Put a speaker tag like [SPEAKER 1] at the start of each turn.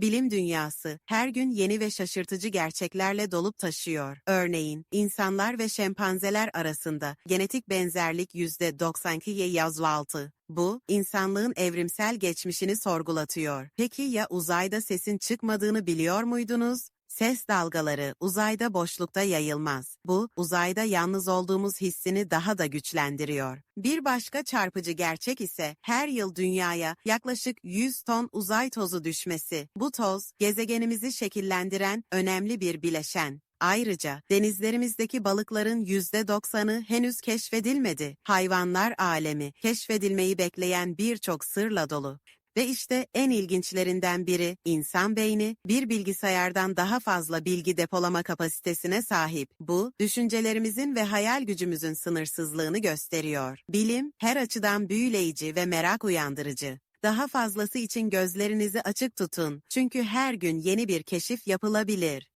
[SPEAKER 1] Bilim dünyası her gün yeni ve şaşırtıcı gerçeklerle dolup taşıyor. Örneğin, insanlar ve şempanzeler arasında genetik benzerlik %92'ye yazıldı. Bu, insanlığın evrimsel geçmişini sorgulatıyor. Peki ya uzayda sesin çıkmadığını biliyor muydunuz? Ses dalgaları uzayda boşlukta yayılmaz. Bu, uzayda yalnız olduğumuz hissini daha da güçlendiriyor. Bir başka çarpıcı gerçek ise her yıl dünyaya yaklaşık 100 ton uzay tozu düşmesi. Bu toz, gezegenimizi şekillendiren önemli bir bileşen. Ayrıca denizlerimizdeki balıkların %90'ı henüz keşfedilmedi. Hayvanlar alemi keşfedilmeyi bekleyen birçok sırla dolu. Ve işte en ilginçlerinden biri insan beyni bir bilgisayardan daha fazla bilgi depolama kapasitesine sahip. Bu düşüncelerimizin ve hayal gücümüzün sınırsızlığını gösteriyor. Bilim her açıdan büyüleyici ve merak uyandırıcı. Daha fazlası için gözlerinizi açık tutun. Çünkü her gün yeni bir keşif yapılabilir.